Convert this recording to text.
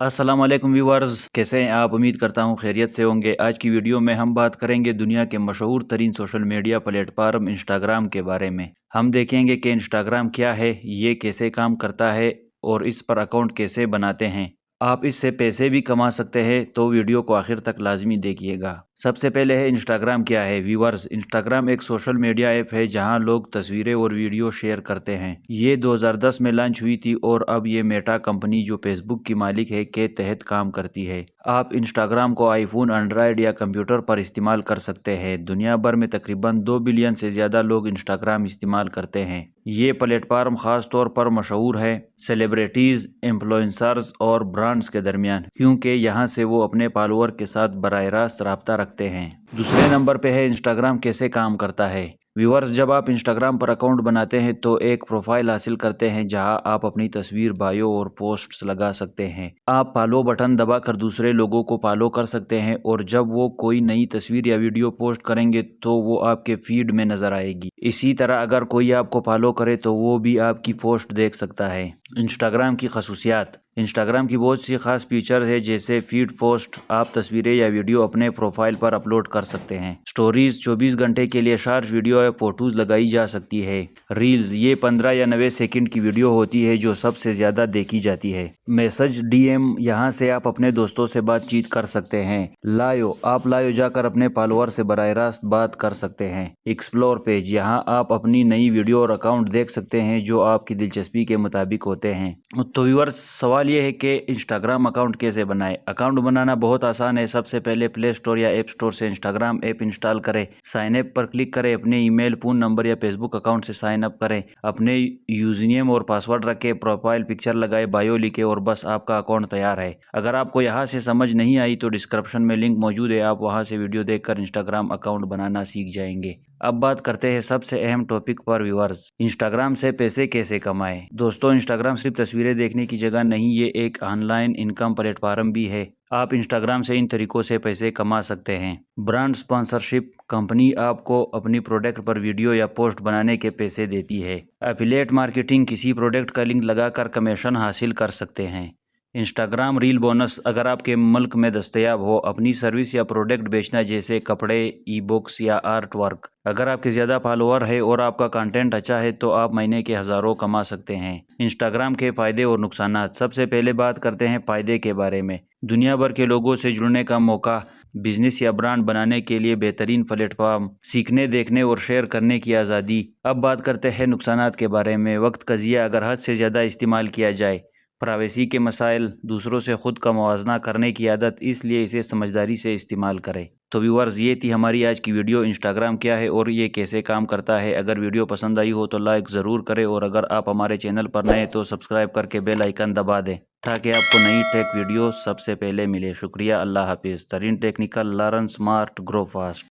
السلام علیکم ویورز، کیسے ہیں آپ؟ امید کرتا ہوں خیریت سے ہوں گے۔ آج کی ویڈیو میں ہم بات کریں گے دنیا کے مشہور ترین social media platform Instagram کے بارے میں۔ ہم دیکھیں گے کہ انسٹاگرام کیا ہے، یہ کیسے کام کرتا ہے اور اس پر اکاؤنٹ کیسے بناتے ہیں۔ آپ اس سے پیسے بھی کما سکتے ہیں، تو ویڈیو کو آخر تک لازمی دیکھیے گا۔ سب سے پہلے ہے انسٹاگرام، کیا ہے ویورز؟ انسٹاگرام ایک سوشل میڈیا ایپ ہے جہاں لوگ تصویریں اور ویڈیو شیئر کرتے ہیں۔ یہ دو ہزار دس میں لانچ ہوئی تھی اور اب یہ میٹا کمپنی جو فیس بک کی مالک ہے کے تحت کام کرتی ہے۔ آپ انسٹاگرام کو آئی فون انڈرائڈ یا کمپیوٹر پر استعمال کر سکتے ہیں۔ دنیا بھر میں تقریباً دو بلین سے زیادہ لوگ انسٹاگرام استعمال کرتے ہیں۔ یہ پلیٹ فارم خاص طور پر مشہور ہے سیلیبریٹیز، انفلوئنسرز اور برانڈز کے درمیان، کیونکہ یہاں سے وہ اپنے فالوور کے ساتھ براہ راست رابطہ رکھتے ہیں۔ دوسرے نمبر پہ ہے انسٹاگرام کیسے کام کرتا ہے۔ ویورز جب آپ انسٹاگرام پر اکاؤنٹ بناتے ہیں تو ایک پروفائل حاصل کرتے ہیں جہاں آپ اپنی تصویر، بایو اور پوسٹس لگا سکتے ہیں۔ آپ پالو بٹن دبا کر دوسرے لوگوں کو پالو کر سکتے ہیں اور جب وہ کوئی نئی تصویر یا ویڈیو پوسٹ کریں گے تو وہ آپ کے فیڈ میں نظر آئے گی۔ اسی طرح اگر کوئی آپ کو پالو کرے تو وہ بھی آپ کی پوسٹ دیکھ سکتا ہے۔ انسٹاگرام کی خصوصیات انسٹاگرام کی بہت سی خاص فیچر ہے جیسے فیڈ پوسٹ، آپ تصویریں یا ویڈیو اپنے پروفائل پر اپلوڈ کر سکتے ہیں۔ سٹوریز، چوبیس گھنٹے کے لیے شارٹ ویڈیو یا فوٹوز لگائی جا سکتی ہے۔ ریلز، یہ پندرہ یا نوے سیکنڈ کی ویڈیو ہوتی ہے جو سب سے زیادہ دیکھی جاتی ہے۔ میسج، ڈی ایم، یہاں سے آپ اپنے دوستوں سے بات چیت کر سکتے ہیں۔ لائیو، آپ لائیو جا کر اپنے فالوور سے براہ راست بات کر سکتے ہیں۔ ایکسپلور پیج، یہاں آپ اپنی نئی ویڈیو اور اکاؤنٹ دیکھ سکتے ہیں جو آپ کی دلچسپی کے مطابق ہوتے ہیں۔ تو ویورز، سوال یہ ہے کہ انسٹاگرام اکاؤنٹ کیسے بنائے؟ اکاؤنٹ بنانا بہت آسان ہے۔ سب سے پہلے پلے اسٹور یا ایپ اسٹور سے انسٹاگرام ایپ انسٹال کرے سائن اپ پر کلک کرے اپنے ای میل، فون نمبر یا فیس بک اکاؤنٹ سے سائن اپ کرے اپنے یوزنیم اور پاسورڈ رکھے پروفائل، پکچر لگائے بایو لکھے اور بس آپ کا اکاؤنٹ تیار ہے۔ اگر آپ کو یہاں سے سمجھ نہیں آئی تو ڈسکرپشن میں لنک موجود ہے۔ آپ وہاں سے ویڈیو دیکھ کر انسٹاگرام اکاؤنٹ بنانا سیکھ جائیں گے۔ اب بات کرتے ہیں سب سے اہم ٹاپک پر ویورز۔ انسٹاگرام سے پیسے کیسے کمائے دوستو، انسٹاگرام صرف تصویریں دیکھنے کی جگہ نہیں، یہ ایک online income platform بھی ہے۔ آپ انسٹاگرام سے ان طریقوں سے پیسے کما سکتے ہیں۔ برانڈ سپانسرشپ کمپنی آپ کو اپنی پروڈکٹ پر ویڈیو یا پوسٹ بنانے کے پیسے دیتی ہے۔ اپیلیٹ مارکیٹنگ کسی پروڈکٹ کا لنک لگا کر کمیشن حاصل کر سکتے ہیں۔ انسٹاگرام ریل بونس اگر آپ کے ملک میں دستیاب ہو، اپنی سروس یا پروڈکٹ بیچنا جیسے کپڑے ای بکس یا آرٹ ورک اگر آپ کے زیادہ فالوور ہے اور آپ کا کانٹینٹ اچھا ہے تو آپ مہینے کے ہزاروں کما سکتے ہیں۔ انسٹاگرام کے فائدے اور نقصانات۔ سب سے پہلے بات کرتے ہیں فائدے کے بارے میں۔ دنیا بھر کے لوگوں سے جڑنے کا موقع بزنس یا برانڈ بنانے کے لیے بہترین پلیٹ فارم سیکھنے، دیکھنے اور شیئر کرنے کی آزادی۔ اب بات کرتے ہیں نقصانات کے بارے میں۔ وقت کا ضیاء اگر حد سے زیادہ استعمال کیا جائے پرائیویسی کے مسائل دوسروں سے خود کا موازنہ کرنے کی عادت اس لیے اسے سمجھداری سے استعمال کرے۔ تو ویورز یہ تھی ہماری آج کی ویڈیو۔ انسٹاگرام کیا ہے اور یہ کیسے کام کرتا ہے؟ اگر ویڈیو پسند آئی ہو تو لائک ضرور کرے اور اگر آپ ہمارے چینل پر نئے تو سبسکرائب کر کے بیل آئیکن دبا دیں تاکہ آپ کو نئی ٹیک ویڈیو سب سے پہلے ملے۔ شکریہ۔ اللہ حافظ۔ ترین technical learn smart, grow fast.